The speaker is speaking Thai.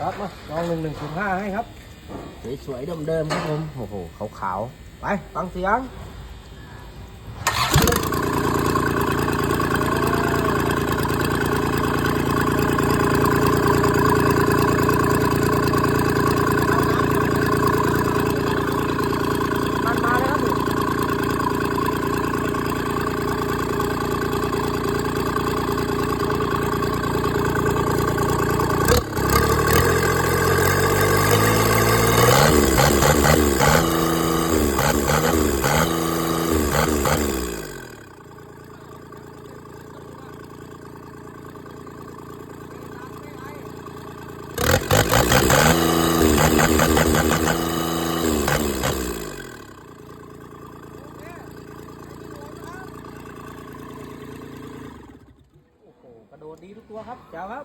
ครับมาลองหนึ่งหนึ่งศูนย์ห้าให้ครับ สวยๆเดิมๆครับผม โอ้โหขาวๆ ไป ฟังเสียง มันมาแล้วครับ โอ้โห กระโดดดีทุกตัวครับเจ้าครับ